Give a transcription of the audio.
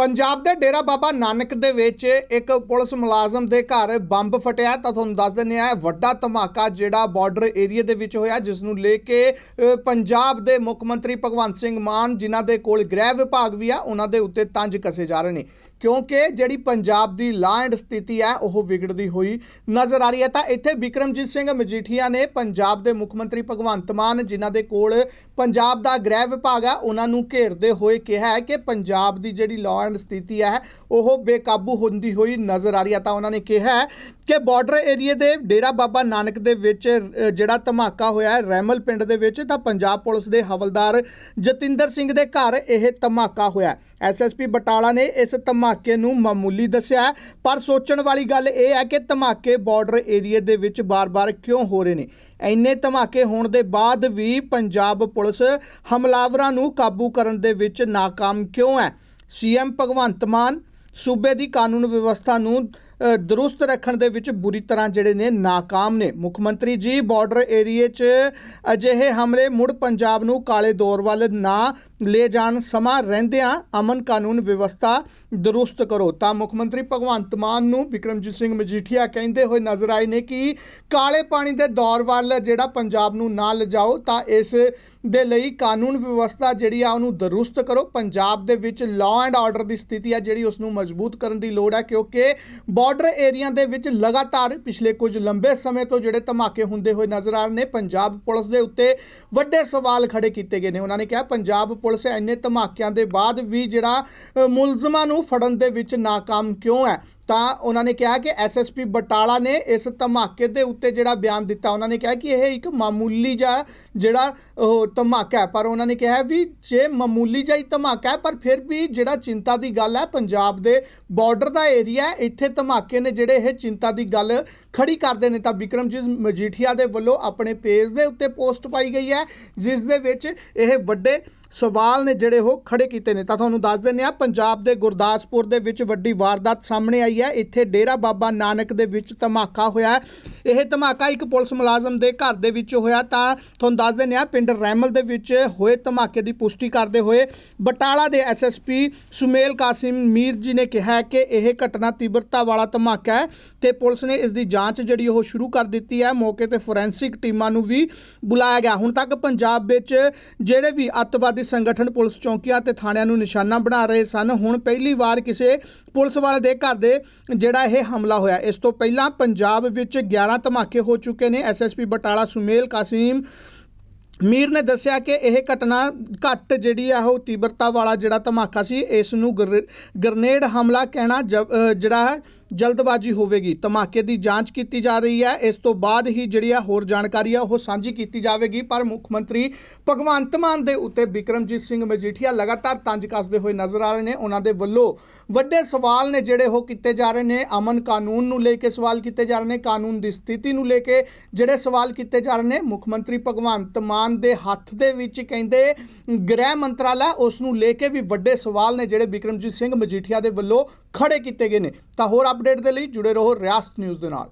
ਪੰਜਾਬ ਦੇ ਡੇਰਾ ਬਾਬਾ ਨਾਨਕ ਦੇ ਵਿੱਚ ਇੱਕ ਪੁਲਿਸ ਮੁਲਾਜ਼ਮ ਦੇ ਘਰ ਬੰਬ ਫਟਿਆ ਤਾਂ ਤੁਹਾਨੂੰ ਦੱਸ ਦਿੰਦੇ ਆ ਵੱਡਾ ਧਮਾਕਾ ਜਿਹੜਾ ਬਾਰਡਰ ਏਰੀਆ ਦੇ ਵਿੱਚ ਹੋਇਆ, ਜਿਸ ਨੂੰ ਲੈ ਕੇ ਪੰਜਾਬ ਦੇ ਮੁੱਖ ਮੰਤਰੀ ਭਗਵੰਤ ਸਿੰਘ ਮਾਨ, ਜਿਨ੍ਹਾਂ ਦੇ ਕੋਲ ਗ੍ਰਹਿ ਵਿਭਾਗ ਵੀ ਆ, ਉਹਨਾਂ ਦੇ ਉੱਤੇ ਤੰਜ ਕਸੇ ਜਾ ਰਹੇ ਨੇ। ਕਿਉਂਕਿ ਜਿਹੜੀ ਪੰਜਾਬ ਦੀ ਲਾਂ ਐਂਡ ਸਥਿਤੀ ਹੈ, ਉਹ ਵਿਗੜਦੀ ਹੋਈ ਨਜ਼ਰ ਆ ਰਹੀ ਹੈ। ਤਾਂ ਇੱਥੇ ਵਿਕਰਮਜੀਤ ਸਿੰਘ ਮਜੀਠੀਆ ਨੇ ਪੰਜਾਬ ਦੇ ਮੁੱਖ ਮੰਤਰੀ ਭਗਵੰਤ ਮਾਨ, ਜਿਨ੍ਹਾਂ ਦੇ ਕੋਲ ਪੰਜਾਬ ਦਾ ਗ੍ਰਹਿ ਵਿਭਾਗ ਹੈ ਉਹਨਾਂ ਨੂੰ ਘੇਰਦੇ ਹੋਏ ਕਿਹਾ ਹੈ ਕਿ ਪੰਜਾਬ ਦੀ ਜਿਹੜੀ ਲਾਂ ਐਂਡ ਸਥਿਤੀ ਹੈ, ਉਹ ਬੇਕਾਬੂ ਹੁੰਦੀ ਹੋਈ ਨਜ਼ਰ ਆ ਰਹੀ ਹੈ। ਤਾਂ ਉਹਨਾਂ ਨੇ ਕਿਹਾ ਕਿ ਬਾਰਡਰ ਏਰੀਆ ਦੇ ਡੇਰਾ ਬਾਬਾ ਨਾਨਕ ਦੇ ਵਿੱਚ ਜਿਹੜਾ ਧਮਾਕਾ ਹੋਇਆ ਹੈ ਰੈਮਲ ਪਿੰਡ ਦੇ ਵਿੱਚ, ਤਾਂ ਪੰਜਾਬ ਪੁਲਿਸ ਦੇ ਹਵਲਦਾਰ ਜਤਿੰਦਰ ਸਿੰਘ ਦੇ ਘਰ ਇਹ ਧਮਾਕਾ ਹੋਇਆ ਐਸਐਸਪੀ ਬਟਾਲਾ ਨੇ ਇਸ ਧਮਾਕੇ ਨੂੰ ਮਾਮੂਲੀ ਦੱਸਿਆ ਪਰ ਸੋਚਣ ਵਾਲੀ ਗੱਲ ਇਹ ਹੈ ਕਿ ਧਮਾਕੇ ਬਾਰਡਰ ਏਰੀਆ ਦੇ ਵਿੱਚ ਬਾਰ-ਬਾਰ ਕਿਉਂ ਹੋ ਰਹੇ ਨੇ? ਇੰਨੇ ਧਮਾਕੇ ਹੋਣ ਦੇ ਬਾਅਦ ਵੀ ਪੰਜਾਬ ਪੁਲਿਸ ਹਮਲਾਵਰਾਂ ਨੂੰ ਕਾਬੂ ਕਰਨ ਦੇ ਵਿੱਚ ਨਾਕਾਮ ਕਿਉਂ ਹੈ? ਸੀਐਮ ਭਗਵੰਤ ਮਾਨ ਸੂਬੇ ਦੀ ਕਾਨੂੰਨ ਵਿਵਸਥਾ ਨੂੰ ਦਰੁਸਤ ਰੱਖਣ ਦੇ ਵਿੱਚ ਬੁਰੀ ਤਰ੍ਹਾਂ ਜਿਹੜੇ ਨੇ ਨਾਕਾਮ ਨੇ। ਮੁੱਖ ਮੰਤਰੀ ਜੀ ਬਾਰਡਰ ਏਰੀਏ 'ਚ ਅਜਿਹੇ ਹਮਲੇ ਮੁੜ ਪੰਜਾਬ ਨੂੰ ਕਾਲੇ ਦੌਰ ਵੱਲ ਨਾ ਲੈ ਜਾਣ, ਸਮਾਂ ਰਹਿੰਦਿਆਂ ਅਮਨ ਕਾਨੂੰਨ ਵਿਵਸਥਾ ਦਰੁਸਤ ਕਰੋ। ਤਾਂ ਮੁੱਖ ਮੰਤਰੀ ਭਗਵੰਤ ਮਾਨ ਨੂੰ ਵਿਕਰਮਜੀਤ ਸਿੰਘ ਮਜੀਠੀਆ ਕਹਿੰਦੇ ਹੋਏ ਨਜ਼ਰ ਆਏ ਨੇ ਕਿ ਕਾਲੇ ਪਾਣੀ ਦੇ ਦੌਰ ਵੱਲ ਜਿਹੜਾ ਪੰਜਾਬ ਨੂੰ ਨਾ ਲਿਜਾਓ, ਤਾਂ ਇਸ ਦੇ ਲਈ ਕਾਨੂੰਨ ਵਿਵਸਥਾ ਜਿਹੜੀ ਆ ਉਹਨੂੰ ਦਰੁਸਤ ਕਰੋ। ਪੰਜਾਬ ਦੇ ਵਿੱਚ ਲਾਅ ਐਂਡ ਆਰਡਰ ਦੀ ਸਥਿਤੀ ਆ ਜਿਹੜੀ ਉਸ ਨੂੰ ਮਜ਼ਬੂਤ ਕਰਨ ਦੀ ਲੋੜ ਹੈ ਕਿਉਂਕਿ ਬਾਰਡਰ ਏਰੀਆ ਦੇ ਵਿੱਚ ਲਗਾਤਾਰ ਪਿਛਲੇ ਕੁਝ ਲੰਬੇ ਸਮੇਂ ਤੋਂ ਜਿਹੜੇ ਧਮਾਕੇ ਹੁੰਦੇ ਹੋਏ ਨਜ਼ਰ ਆ ਰਹੇ ਨੇ। ਪੰਜਾਬ ਪੁਲਿਸ ਦੇ ਉੱਤੇ ਵੱਡੇ ਸਵਾਲ ਖੜੇ ਕੀਤੇ ਗਏ ਨੇ। ਉਹਨਾਂ ਨੇ ਕਿਹਾ, ਪੰਜਾਬ ਪੁਲਿਸ ਇੰਨੇ ਧਮਾਕਿਆਂ ਦੇ ਬਾਅਦ ਵੀ ਜਿਹੜਾ ਮੁਲਜ਼ਮਾਂ ਨੂੰ ਫੜਨ ਦੇ ਵਿੱਚ ਨਾਕਾਮ ਕਿਉਂ ਹੈ? ਤਾਂ ਉਹਨਾਂ ਨੇ ਕਿਹਾ ਕਿ ਐਸਐਸਪੀ ਬਟਾਲਾ ਨੇ ਇਸ ਧਮਾਕੇ ਦੇ ਉੱਤੇ ਜਿਹੜਾ ਬਿਆਨ ਦਿੱਤਾ, ਉਹਨਾਂ ਨੇ ਕਿਹਾ ਕਿ ਇਹ ਇੱਕ ਮਾਮੂਲੀ ਜਿਹਾ ਜਿਹੜਾ ਉਹ ਧਮਾਕਾ ਹੈ। ਪਰ ਉਹਨਾਂ ਨੇ ਕਿਹਾ ਵੀ ਜੇ ਮਾਮੂਲੀ ਜਿਹਾ ਹੀ ਧਮਾਕਾ ਹੈ, ਪਰ ਫਿਰ ਵੀ ਜਿਹੜਾ ਚਿੰਤਾ ਦੀ ਗੱਲ ਹੈ, ਪੰਜਾਬ ਦੇ ਬਾਰਡਰ ਦਾ ਏਰੀਆ ਹੈ, ਇੱਥੇ ਧਮਾਕੇ ਨੇ ਜਿਹੜੇ ਇਹ ਚਿੰਤਾ ਦੀ ਗੱਲ ਖੜੀ ਕਰਦੇ ਨੇ, ਤਾਂ ਬਿਕਰਮਜੀਤ ਮਜੀਠੀਆ ਦੇ ਵੱਲੋਂ ਆਪਣੇ ਪੇਜ ਦੇ ਉੱਤੇ ਪੋਸਟ ਪਾਈ ਗਈ ਹੈ, ਜਿਸ ਦੇ ਵਿੱਚ ਇਹ ਵੱਡੇ ਸਵਾਲ ਨੇ ਜਿਹੜੇ ਉਹ ਖੜੇ ਕੀਤੇ ਨੇ ਤਾਂ ਤੁਹਾਨੂੰ ਦੱਸ ਦਿੰਦੇ ਆ ਪੰਜਾਬ ਦੇ ਗੁਰਦਾਸਪੁਰ ਦੇ ਵਿੱਚ ਵੱਡੀ ਵਾਰਦਾਤ ਸਾਹਮਣੇ ਆਈ ਹੈ ਇੱਥੇ ਡੇਰਾ ਬਾਬਾ ਨਾਨਕ ਦੇ ਵਿੱਚ ਧਮਾਕਾ ਹੋਇਆ ਹੈ। ਇਹ ਧਮਾਕਾ ਇੱਕ ਪੁਲਿਸ ਮੁਲਾਜ਼ਮ ਦੇ ਘਰ ਦੇ ਵਿੱਚ ਹੋਇਆ ਤਾਂ ਤੁਹਾਨੂੰ ਦੱਸ ਦਿੰਦੇ ਆ ਪਿੰਡ ਰੈਮਲ ਦੇ ਵਿੱਚ ਹੋਏ ਧਮਾਕੇ ਦੀ ਪੁਸ਼ਟੀ ਕਰਦੇ ਹੋਏ ਬਟਾਲਾ ਦੇ ਐਸਐਸਪੀ ਸੁਮੇਲ ਕਾਸਿਮ ਮੀਰ ਜੀ ਨੇ ਕਿਹਾ ਕਿ ਇਹ ਘਟਨਾ ਤੀਬਰਤਾ ਵਾਲਾ ਧਮਾਕਾ ਹੈ ਤੇ ਪੁਲਿਸ ਨੇ ਇਸ ਦੀ ਜਾਂਚ ਜਿਹੜੀ ਉਹ ਸ਼ੁਰੂ ਕਰ ਦਿੱਤੀ ਹੈ। ਮੌਕੇ ਤੇ ਫੋਰੈਂਸਿਕ ਟੀਮਾਂ ਨੂੰ ਵੀ ਬੁਲਾਇਆ ਗਿਆ। ਹੁਣ ਤੱਕ ਪੰਜਾਬ ਵਿੱਚ ਜਿਹੜੇ ਵੀ ਅੱਤਵਾਦੀ ਸੰਗਠਨ ਪੁਲਿਸ ਚੌਕੀਆਂ ਤੇ ਥਾਣਿਆਂ ਨੂੰ ਨਿਸ਼ਾਨਾ ਬਣਾ ਰਹੇ ਸਨ, ਹੁਣ ਪਹਿਲੀ ਵਾਰ ਕਿਸੇ ਪੁਲਿਸ ਵਾਲੇ ਦੇ ਘਰ ਦੇ ਜਿਹੜਾ ਇਹ ਹਮਲਾ ਹੋਇਆ। ਇਸ ਤੋਂ ਪਹਿਲਾਂ ਪੰਜਾਬ ਵਿੱਚ 11 ਧਮਾਕੇ ਹੋ ਚੁੱਕੇ ਨੇ। ਐਸਐਸਪੀ ਬਟਾਲਾ ਸੁਮੇਲ ਕਾਸਿਮ ਮੀਰ ਨੇ ਦੱਸਿਆ ਕਿ ਇਹ ਘਟਨਾ ਘੱਟ ਜਿਹੜੀ ਆ ਉਹ ਤੀਬਰਤਾ ਵਾਲਾ ਜਿਹੜਾ ਧਮਾਕਾ ਸੀ, ਇਸ ਨੂੰ ਗਰ- ਗ੍ਰਨੇਡ ਹਮਲਾ ਕਹਿਣਾ ਜਿਹੜਾ ਹੈ ਜਲਦਬਾਜ਼ੀ ਹੋਵੇਗੀ। ਧਮਾਕੇ ਦੀ ਜਾਂਚ ਕੀਤੀ ਜਾ ਰਹੀ ਹੈ। ਇਸ ਤੋਂ ਬਾਅਦ ਹੀ ਜਿਹੜੀ ਆ ਹੋਰ ਜਾਣਕਾਰੀ ਆ, ਉਹ ਸਾਂਝੀ ਕੀਤੀ ਜਾਵੇਗੀ। ਪਰ ਮੁੱਖ ਮੰਤਰੀ ਭਗਵੰਤ ਮਾਨ ਦੇ ਉੱਤੇ ਬਿਕਰਮਜੀਤ ਸਿੰਘ ਮਜੀਠੀਆ ਲਗਾਤਾਰ ਤੰਜ ਕੱਸਦੇ ਹੋਏ ਨਜ਼ਰ ਆ ਰਹੇ ਨੇ। ਉਹਨਾਂ ਦੇ ਵੱਲੋਂ ਵੱਡੇ ਸਵਾਲ ਨੇ ਜਿਹੜੇ ਉਹ ਕੀਤੇ ਜਾ ਰਹੇ ਨੇ। ਅਮਨ ਕਾਨੂੰਨ ਨੂੰ ਲੈ ਕੇ ਸਵਾਲ ਕੀਤੇ ਜਾ ਰਹੇ ਨੇ। ਕਾਨੂੰਨ ਦੀ ਸਥਿਤੀ ਨੂੰ ਲੈ ਕੇ ਜਿਹੜੇ ਸਵਾਲ ਕੀਤੇ ਜਾ ਰਹੇ ਨੇ, ਮੁੱਖ ਮੰਤਰੀ ਭਗਵੰਤ ਮਾਨ ਦੇ ਹੱਥ ਦੇ ਵਿੱਚ ਕਹਿੰਦੇ ਗ੍ਰਹਿ ਮੰਤਰਾਲਾ ਉਸ ਨੂੰ ਲੈ ਕੇ ਵੀ ਵੱਡੇ ਸਵਾਲ ਨੇ ਜਿਹੜੇ ਬਿਕਰਮਜੀਤ ਸਿੰਘ ਮਜੀਠੀਆ ਦੇ ਵੱਲੋਂ ਖੜੇ ਕੀਤੇ ਗਏ ਨੇ। ਤਾਂ ਹੋਰ ਆਪ ਅਪਡੇਟ ਦੇ ਲਈ ਜੁੜੇ ਰਹੋ ਰਿਆਸਤ ਨਿਊਜ਼ ਦੇ ਨਾਲ।